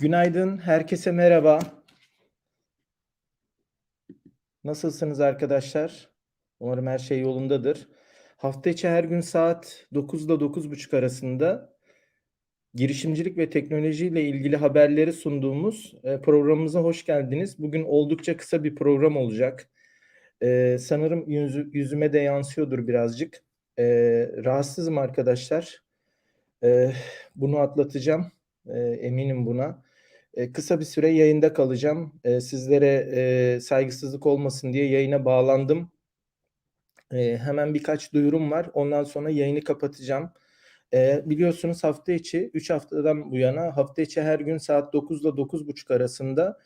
Günaydın, herkese merhaba. Nasılsınız arkadaşlar? Umarım her şey yolundadır. Hafta içi her gün saat 9'da 9.30 arasında girişimcilik ve teknoloji ile ilgili haberleri sunduğumuz e, programımıza hoş geldiniz. Bugün oldukça kısa bir program olacak. E, sanırım yüzü, yüzüme de yansıyordur birazcık. E, rahatsızım arkadaşlar. Bunu atlatacağım. E, eminim buna. E, kısa bir süre yayında kalacağım. E, sizlere e, saygısızlık olmasın diye yayına bağlandım. Hemen birkaç duyurum var. Ondan sonra yayını kapatacağım. Biliyorsunuz hafta içi 3 haftadan bu yana hafta içi her gün saat 9 ile 9.30 arasında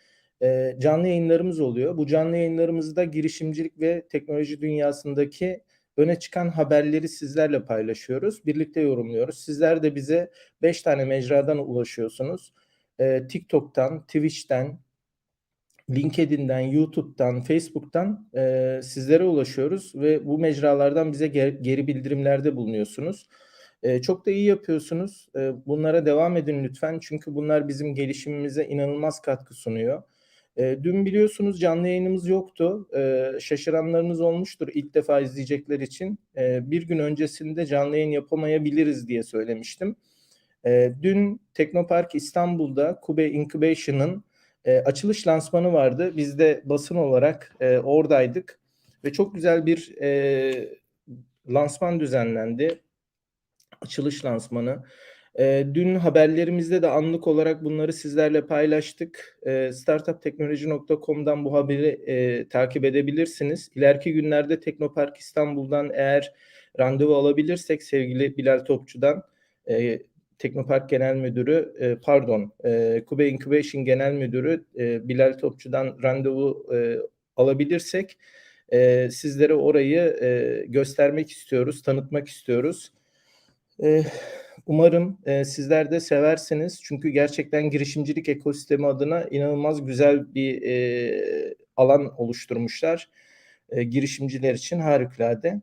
canlı yayınlarımız oluyor. Bu canlı yayınlarımızda girişimcilik ve teknoloji dünyasındaki öne çıkan haberleri sizlerle paylaşıyoruz. Birlikte yorumluyoruz. Sizler de bize 5 tane mecradan ulaşıyorsunuz. E, TikTok'tan, Twitch'ten, LinkedIn'den, YouTube'dan, Facebook'tan e, sizlere ulaşıyoruz ve bu mecralardan bize ger- geri bildirimlerde bulunuyorsunuz. E, çok da iyi yapıyorsunuz. E, bunlara devam edin lütfen çünkü bunlar bizim gelişimimize inanılmaz katkı sunuyor. E, dün biliyorsunuz canlı yayınımız yoktu. E, şaşıranlarınız olmuştur ilk defa izleyecekler için. E, bir gün öncesinde canlı yayın yapamayabiliriz diye söylemiştim. E, dün Teknopark İstanbul'da Kube Incubation'ın e, açılış lansmanı vardı. Biz de basın olarak e, oradaydık ve çok güzel bir e, lansman düzenlendi. Açılış lansmanı. E, dün haberlerimizde de anlık olarak bunları sizlerle paylaştık. E, startupteknoloji.com'dan bu haberi e, takip edebilirsiniz. İleriki günlerde Teknopark İstanbul'dan eğer randevu alabilirsek sevgili Bilal Topçu'dan e, Teknopark Genel Müdürü, e, pardon, e, Kube Incubation Genel Müdürü e, Bilal Topçu'dan randevu e, alabilirsek e, sizlere orayı e, göstermek istiyoruz, tanıtmak istiyoruz. E, umarım e, sizler de seversiniz çünkü gerçekten girişimcilik ekosistemi adına inanılmaz güzel bir e, alan oluşturmuşlar. E, girişimciler için harikulade.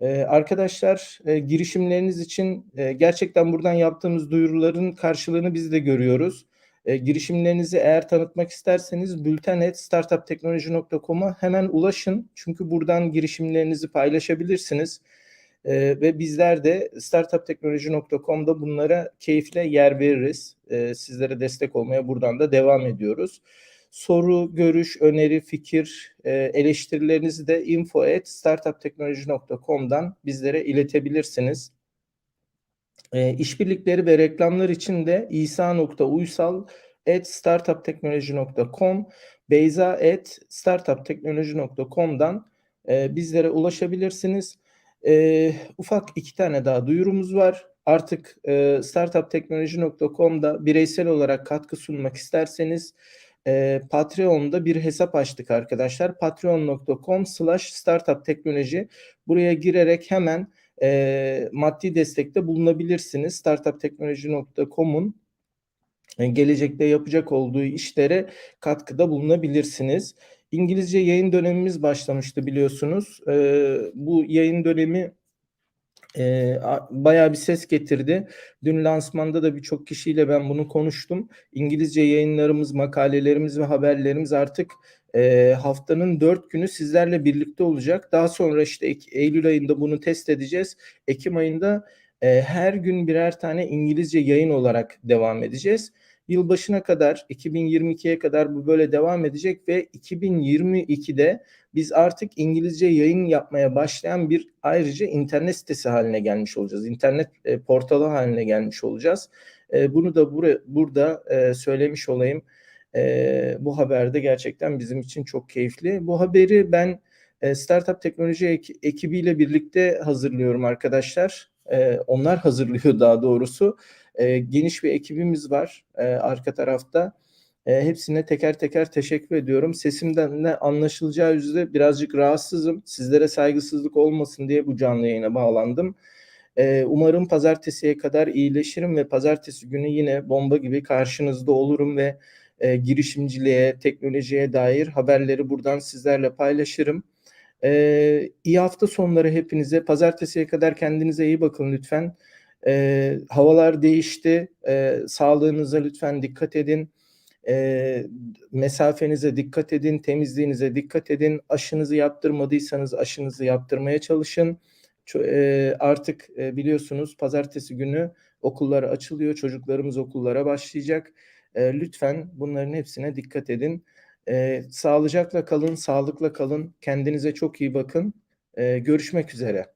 Ee, arkadaşlar e, girişimleriniz için e, gerçekten buradan yaptığımız duyuruların karşılığını biz de görüyoruz. E, girişimlerinizi eğer tanıtmak isterseniz bültenet.startupteknoloji.com'a hemen ulaşın. Çünkü buradan girişimlerinizi paylaşabilirsiniz. E, ve bizler de startupteknoloji.com'da bunlara keyifle yer veririz. E, sizlere destek olmaya buradan da devam ediyoruz soru, görüş, öneri, fikir, e, eleştirilerinizi de info at startupteknoloji.com'dan bizlere iletebilirsiniz. E, işbirlikleri ve reklamlar için de isa.uysal at e, bizlere ulaşabilirsiniz. E, ufak iki tane daha duyurumuz var. Artık e, startupteknoloji.com'da bireysel olarak katkı sunmak isterseniz e, Patreon'da bir hesap açtık arkadaşlar. Patreon.com slash startup teknoloji. Buraya girerek hemen e, maddi destekte bulunabilirsiniz. Startupteknoloji.com'un e, gelecekte yapacak olduğu işlere katkıda bulunabilirsiniz. İngilizce yayın dönemimiz başlamıştı biliyorsunuz. E, bu yayın dönemi e, bayağı bir ses getirdi. Dün lansmanda da birçok kişiyle ben bunu konuştum. İngilizce yayınlarımız, makalelerimiz ve haberlerimiz artık e, haftanın dört günü sizlerle birlikte olacak. Daha sonra işte Eylül ayında bunu test edeceğiz. Ekim ayında e, her gün birer tane İngilizce yayın olarak devam edeceğiz. Yılbaşına kadar 2022'ye kadar bu böyle devam edecek ve 2022'de biz artık İngilizce yayın yapmaya başlayan bir ayrıca internet sitesi haline gelmiş olacağız. İnternet e, portalı haline gelmiş olacağız. E, bunu da bura, burada e, söylemiş olayım. E, bu haberde gerçekten bizim için çok keyifli. Bu haberi ben e, Startup Teknoloji ek, ekibiyle birlikte hazırlıyorum arkadaşlar. E, onlar hazırlıyor daha doğrusu. E, geniş bir ekibimiz var e, arka tarafta. E, hepsine teker teker teşekkür ediyorum. Sesimden de anlaşılacağı üzere birazcık rahatsızım. Sizlere saygısızlık olmasın diye bu canlı yayına bağlandım. E, umarım pazartesiye kadar iyileşirim ve pazartesi günü yine bomba gibi karşınızda olurum ve e, girişimciliğe, teknolojiye dair haberleri buradan sizlerle paylaşırım. E, iyi hafta sonları hepinize. Pazartesiye kadar kendinize iyi bakın lütfen. Eee, havalar değişti. Eee, sağlığınıza lütfen dikkat edin. Eee, mesafenize dikkat edin, temizliğinize dikkat edin. Aşınızı yaptırmadıysanız aşınızı yaptırmaya çalışın. Eee, artık, eee, biliyorsunuz pazartesi günü okullar açılıyor. Çocuklarımız okullara başlayacak. Eee, lütfen bunların hepsine dikkat edin. Eee, sağlıcakla kalın, sağlıkla kalın. Kendinize çok iyi bakın. Eee, görüşmek üzere.